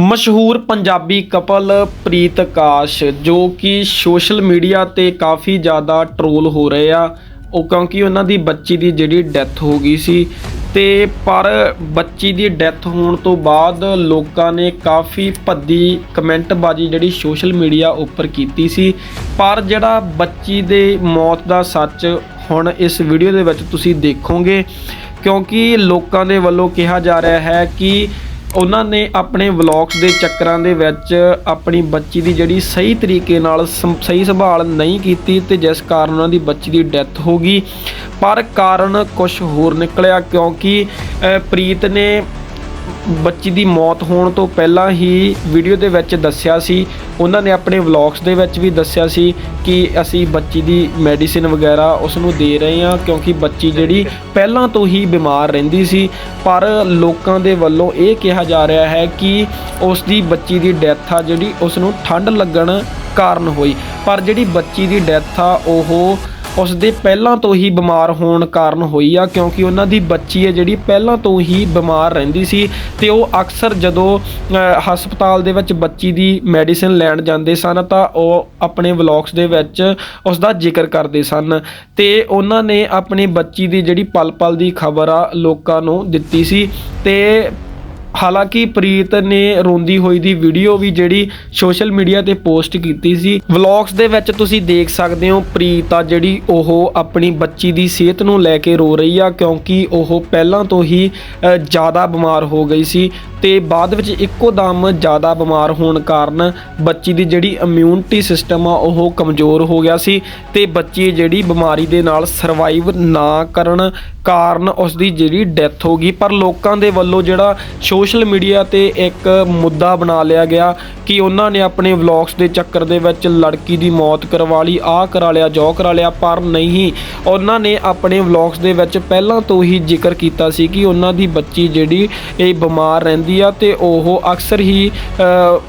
ਮਸ਼ਹੂਰ ਪੰਜਾਬੀ ਕਪਲ ਪ੍ਰੀਤ ਆਕਾਸ਼ ਜੋ ਕਿ ਸੋਸ਼ਲ ਮੀਡੀਆ ਤੇ ਕਾਫੀ ਜ਼ਿਆਦਾ ਟਰੋਲ ਹੋ ਰਹੇ ਆ। ਉਹ ਕਿਉਂਕਿ ਉਹਨਾਂ ਦੀ ਬੱਚੀ ਦੀ ਜਿਹੜੀ ਡੈਥ ਹੋ ਗਈ ਸੀ। ਤੇ ਪਰ ਬੱਚੀ ਦੀ ਡੈਥ ਹੋਣ ਤੋਂ ਬਾਅਦ ਲੋਕਾਂ ਨੇ ਕਾਫੀ ਭੱਦੀ, ਕਮੈਂਟਬਾਜ਼ੀ ਜਿਹੜੀ ਸੋਸ਼ਲ ਮੀਡੀਆ ਉੱਪਰ ਕੀਤੀ ਸੀ। ਪਰ ਜਿਹੜਾ ਬੱਚੀ ਦੇ ਮੌਤ ਦਾ ਸੱਚ ਹੁਣ ਇਸ ਵੀਡੀਓ ਦੇ ਵਿੱਚ ਤੁਸੀਂ ਦੇਖੋਗੇ, ਕਿਉਂਕਿ ਲੋਕਾਂ ਦੇ ਵੱਲੋਂ ਕਿਹਾ ਜਾ ਰਿਹਾ ਹੈ ਕਿ ਉਹਨਾਂ ਨੇ ਆਪਣੇ ਵਲੌਗਸ ਦੇ ਚੱਕਰਾਂ ਦੇ ਵਿੱਚ ਆਪਣੀ ਬੱਚੀ ਦੀ ਜਿਹੜੀ ਸਹੀ ਤਰੀਕੇ ਨਾਲ ਸੰ- ਸਹੀ ਸੰਭਾਲ ਨਹੀਂ ਕੀਤੀ ਤੇ ਜਿਸ ਕਾਰਨ ਉਹਨਾਂ ਦੀ ਬੱਚੀ ਦੀ ਡੈਥ ਹੋ ਗਈ। ਪਰ ਕਾਰਨ ਕੁਝ ਹੋਰ ਨਿਕਲਿਆ ਕਿਉਂਕਿ ਪ੍ਰੀਤ ਨੇ ਬੱਚੀ ਦੀ ਮੌਤ ਹੋਣ ਤੋਂ ਪਹਿਲਾਂ ਹੀ ਵੀਡੀਓ ਦੇ ਵਿੱਚ ਦੱਸਿਆ ਸੀ। ਉਹਨਾਂ ਨੇ ਆਪਣੇ ਵਲੌਗਸ ਦੇ ਵਿੱਚ ਵੀ ਦੱਸਿਆ ਸੀ ਕਿ ਅਸੀਂ ਬੱਚੀ ਦੀ ਮੈਡੀਸਿਨ ਵਗੈਰਾ ਉਸ ਨੂੰ ਦੇ ਰਹੇ ਹਾਂ ਕਿਉਂਕਿ ਬੱਚੀ ਜਿਹੜੀ ਪਹਿਲਾਂ ਤੋਂ ਹੀ ਬਿਮਾਰ ਰਹਿੰਦੀ ਸੀ। ਪਰ ਲੋਕਾਂ ਦੇ ਵੱਲੋਂ ਇਹ ਕਿਹਾ ਜਾ ਰਿਹਾ ਹੈ ਕਿ ਉਸ ਦੀ ਬੱਚੀ ਦੀ ਡੈਥ ਆ ਜਿਹੜੀ ਉਸ ਨੂੰ ਠੰਡ ਲੱਗਣ ਕਾਰਨ ਹੋਈ। ਪਰ ਜਿਹੜੀ ਬੱਚੀ ਦੀ ਡੈਥ ਆ, ਉਹ ਉਸ ਦੇ ਪਹਿਲਾਂ ਤੋਂ ਹੀ ਬਿਮਾਰ ਹੋਣ ਕਾਰਨ ਹੋਈ ਆ, ਕਿਉਂਕਿ ਉਹਨਾਂ ਦੀ ਬੱਚੀ ਹੈ ਜਿਹੜੀ ਪਹਿਲਾਂ ਤੋਂ ਹੀ ਬਿਮਾਰ ਰਹਿੰਦੀ ਸੀ ਤੇ ਉਹ ਅਕਸਰ ਜਦੋਂ ਹਸਪਤਾਲ ਦੇ ਵਿੱਚ ਬੱਚੀ ਦੀ ਮੈਡੀਸਿਨ ਲੈਣ ਜਾਂਦੇ ਸਨ ਤਾਂ ਉਹ ਆਪਣੇ ਵਲੌਗਸ ਦੇ ਵਿੱਚ ਉਸ ਦਾ ਜ਼ਿਕਰ ਕਰਦੇ ਸਨ ਤੇ ਉਹਨਾਂ ਨੇ ਆਪਣੀ ਬੱਚੀ ਦੀ ਜਿਹੜੀ ਪਲ-ਪਲ ਦੀ ਖਬਰ ਆ, ਲੋਕਾਂ ਨੂੰ ਦਿੱਤੀ ਸੀ ਤੇ ਹਾਲਾਂਕਿ ਪ੍ਰੀਤ ਨੇ ਰੋਂਦੀ ਹੋਈ ਦੀ ਵੀਡੀਓ ਵੀ ਜਿਹੜੀ ਸੋਸ਼ਲ ਮੀਡੀਆ ਤੇ ਪੋਸਟ ਕੀਤੀ ਸੀ। ਵਲੌਗਸ ਦੇ ਵਿੱਚ ਤੁਸੀਂ ਦੇਖ ਸਕਦੇ ਹੋ ਪ੍ਰੀਤ ਆ ਜਿਹੜੀ ਉਹ ਆਪਣੀ ਬੱਚੀ ਦੀ ਸਿਹਤ ਨੂੰ ਲੈ ਕੇ ਰੋ ਰਹੀ ਆ, ਕਿਉਂਕਿ ਉਹ ਪਹਿਲਾਂ ਤੋਂ ਹੀ ਜ਼ਿਆਦਾ ਬਿਮਾਰ ਹੋ ਗਈ ਸੀ ਤੇ ਬਾਅਦ ਵਿੱਚ ਇੱਕੋ ਦਮ ਜ਼ਿਆਦਾ ਬਿਮਾਰ ਹੋਣ ਕਾਰਨ ਬੱਚੀ ਦੀ ਜਿਹੜੀ ਇਮਿਊਨਿਟੀ ਸਿਸਟਮ ਆ, ਉਹ ਕਮਜ਼ੋਰ ਹੋ ਗਿਆ ਸੀ ਤੇ ਬੱਚੀ ਜਿਹੜੀ ਬਿਮਾਰੀ ਦੇ ਨਾਲ ਸਰਵਾਈਵ ਨਾ ਕਰਨ ਕਾਰਨ ਉਸ ਦੀ ਜਿਹੜੀ ਡੈਥ ਹੋ ਗਈ। ਪਰ ਲੋਕਾਂ ਦੇ ਵੱਲੋਂ ਜਿਹੜਾ ਸੋਸ਼ਲ ਸੋਸ਼ਲ ਮੀਡੀਆ ਤੇ ਇੱਕ ਮੁੱਦਾ ਬਣਾ ਲਿਆ ਗਿਆ ਕਿ ਉਹਨਾਂ ਨੇ ਆਪਣੇ ਵਲੌਗਸ ਦੇ ਚੱਕਰ ਦੇ ਵਿੱਚ ਲੜਕੀ ਦੀ ਮੌਤ ਕਰਵਾ ਲਈ, ਆਹ ਕਰਾ ਲਿਆ, ਜੋ ਕਰਾ ਲਿਆ, ਪਰ ਨਹੀਂ। ਉਹਨਾਂ ਨੇ ਆਪਣੇ ਵਲੌਗਸ ਦੇ ਵਿੱਚ ਪਹਿਲਾਂ ਤੋਂ ਹੀ ਜ਼ਿਕਰ ਕੀਤਾ ਸੀ ਕਿ ਉਹਨਾਂ ਦੀ ਬੱਚੀ ਜਿਹੜੀ ਇਹ ਬਿਮਾਰ ਰਹਿੰਦੀ ਆ ਤੇ ਉਹ ਅਕਸਰ ਹੀ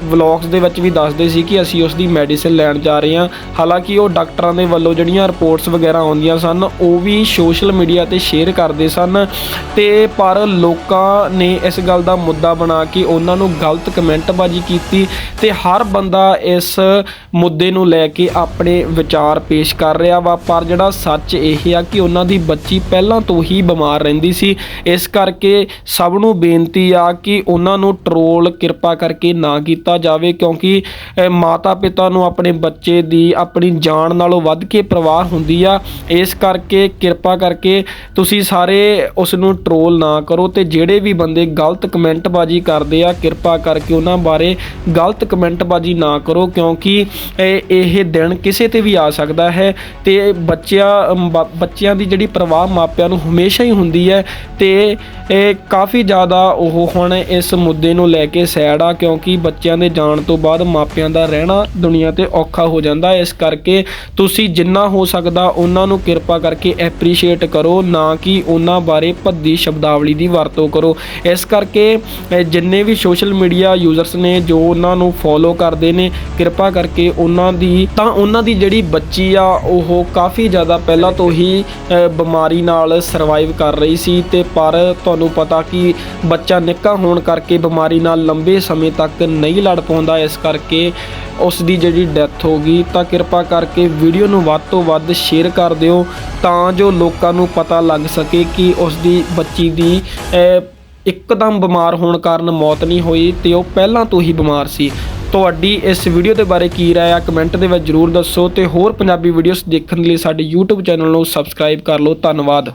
ਵਲੌਗਸ ਦੇ ਵਿੱਚ ਵੀ ਦੱਸਦੇ ਸੀ ਕਿ ਅਸੀਂ ਉਸ ਦੀ ਮੈਡੀਸਿਨ ਲੈਣ ਜਾ ਰਹੇ ਹਾਂ। ਹਾਲਾਂਕਿ ਉਹ ਡਾਕਟਰਾਂ ਦੇ ਵੱਲੋਂ ਜਿਹੜੀਆਂ ਰਿਪੋਰਟਸ ਵਗੈਰਾ ਆਉਂਦੀਆਂ ਸਨ, ਉਹ ਵੀ ਸੋਸ਼ਲ ਮੀਡੀਆ ਤੇ ਸ਼ੇਅਰ ਕਰਦੇ ਸਨ ਤੇ ਪਰ ਲੋਕਾਂ ਨੇ ਇਸ ਗੱਲ ਦਾ ਮੁੱਦਾ ਬਣਾ ਕੇ ਉਹਨਾਂ ਨੂੰ ਗਲਤ ਕਮੈਂਟਬਾਜ਼ੀ ਕੀਤੀ ਤੇ ਹਰ ਬੰਦਾ ਇਸ ਮੁੱਦੇ ਨੂੰ ਲੈ ਕੇ ਆਪਣੇ ਵਿਚਾਰ ਪੇਸ਼ ਕਰ ਰਿਹਾ ਵਾ। ਪਰ ਜਿਹੜਾ ਸੱਚ ਇਹ ਆ ਕਿ ਉਹਨਾਂ ਦੀ ਬੱਚੀ ਪਹਿਲਾਂ ਤੋਂ ਹੀ ਬਿਮਾਰ ਰਹਿੰਦੀ ਸੀ। ਇਸ ਕਰਕੇ ਸਭ ਨੂੰ ਬੇਨਤੀ ਆ ਕਿ ਉਹਨਾਂ ਨੂੰ ਟਰੋਲ ਕਿਰਪਾ ਕਰਕੇ ਨਾ ਕੀਤਾ ਜਾਵੇ ਕਿਉਂਕਿ ਮਾਤਾ ਪਿਤਾ ਨੂੰ ਆਪਣੇ ਬੱਚੇ ਦੀ ਆਪਣੀ ਜਾਨ ਨਾਲੋਂ ਵੱਧ ਕੇ ਪਰਵਾਹ ਹੁੰਦੀ ਆ। ਇਸ ਕਰਕੇ ਕਿਰਪਾ ਕਰਕੇ ਤੁਸੀਂ ਸਾਰੇ ਉਸ ਨੂੰ ਟਰੋਲ ਨਾ ਕਰੋ ਤੇ ਜਿਹੜੇ ਵੀ ਬੰਦੇ ਗਲਤ ਕਮੈਂਟ ਕਮੈਂਟਬਾਜ਼ੀ ਕਰਦੇ ਆ। ਕਿਰਪਾ ਕਰਕੇ ਉਹਨਾਂ ਬਾਰੇ ਗਲਤ ਕਮੈਂਟਬਾਜ਼ੀ ਨਾ ਕਰੋ, ਕਿਉਂਕਿ ਇਹ ਦਿਨ ਕਿਸੇ ਤੇ ਵੀ ਆ ਸਕਦਾ ਹੈ ਤੇ ਬੱਚਿਆਂ, ਬ- ਬੱਚਿਆਂ ਦੀ ਜਿਹੜੀ ਪਰਵਾਹ ਮਾਪਿਆਂ ਨੂੰ ਹਮੇਸ਼ਾ ਹੀ ਹੁੰਦੀ ਹੈ ਤੇ ਇਹ ਕਾਫੀ ਜ਼ਿਆਦਾ ਉਹ ਹੁਣ ਇਸ ਮੁੱਦੇ ਨੂੰ ਲੈ ਕੇ ਸੈਡ ਆ, ਕਿਉਂਕਿ ਬੱਚਿਆਂ ਦੇ ਜਾਣ ਤੋਂ ਬਾਅਦ ਮਾਪਿਆਂ ਦਾ ਰਹਿਣਾ ਦੁਨੀਆ ਤੇ ਔਖਾ ਹੋ ਜਾਂਦਾ ਇਸ ਕਰਕੇ ਤੁਸੀਂ ਜਿੰਨਾ ਹੋ ਸਕਦਾ ਉਹਨਾਂ ਨੂੰ ਕਿਰਪਾ ਕਰਕੇ ਐਪਰੀਸ਼ੀਏਟ ਕਰੋ, ਨਾ ਕਿ ਉਹਨਾਂ ਬਾਰੇ ਭੱਦੀ ਸ਼ਬਦਾਵਲੀ ਦੀ ਵਰਤੋਂ ਕਰੋ। ਇਸ ਕਰਕੇ ਜਿੰਨੇ ਵੀ ਸੋਸ਼ਲ ਮੀਡੀਆ ਯੂਜ਼ਰਸ ਨੇ ਜੋ ਉਹਨਾਂ ਨੂੰ ਫੋਲੋ ਕਰਦੇ ਨੇ, ਕਿਰਪਾ ਕਰਕੇ ਉਹਨਾਂ ਦੀ, ਤਾਂ ਉਹਨਾਂ ਦੀ ਜਿਹੜੀ ਬੱਚੀ ਆ, ਉਹ ਕਾਫੀ ਜ਼ਿਆਦਾ ਪਹਿਲਾਂ ਤੋਂ ਹੀ ਬਿਮਾਰੀ ਨਾਲ ਸਰਵਾਈਵ ਕਰ ਰਹੀ ਸੀ ਤੇ ਪਰ ਤੁਹਾਨੂੰ ਪਤਾ ਕਿ ਬੱਚਾ ਨਿੱਕਾ ਹੋਣ ਕਰਕੇ ਬਿਮਾਰੀ ਨਾਲ ਲੰਬੇ ਸਮੇਂ ਤੱਕ ਨਹੀਂ ਲੜ ਪਾਉਂਦਾ, ਇਸ ਕਰਕੇ ਉਸ ਦੀ ਜਿਹੜੀ ਡੈਥ ਹੋ ਗਈ, ਤਾਂ ਕਿਰਪਾ ਕਰਕੇ ਵੀਡੀਓ ਨੂੰ ਵੱਧ ਤੋਂ ਵੱਧ ਸ਼ੇਅਰ ਕਰ ਦਿਓ ਤਾਂ ਜੋ ਲੋਕਾਂ ਨੂੰ ਪਤਾ ਲੱਗ ਸਕੇ ਕਿ ਉਸ ਦੀ ਬੱਚੀ ਦੀ ਇੱਕਦਮ ਬਿਮਾਰ ਹੋਣ ਕਾਰਨ ਮੌਤ ਨਹੀਂ ਹੋਈ ਤੇ ਉਹ ਪਹਿਲਾਂ ਤੋਂ ਹੀ ਬਿਮਾਰ ਸੀ। ਤੁਹਾਡੀ ਇਸ ਵੀਡੀਓ ਦੇ ਬਾਰੇ ਕੀ ਰਾਏ ਆ ਕਮੈਂਟ ਦੇ ਵਿੱਚ ਜਰੂਰ ਦੱਸੋ ਤੇ ਹੋਰ ਪੰਜਾਬੀ ਵੀਡੀਓਜ਼ ਦੇਖਣ ਲਈ ਸਾਡੇ YouTube ਚੈਨਲ ਨੂੰ ਸਬਸਕ੍ਰਾਈਬ ਕਰ ਲਓ। ਧੰਨਵਾਦ।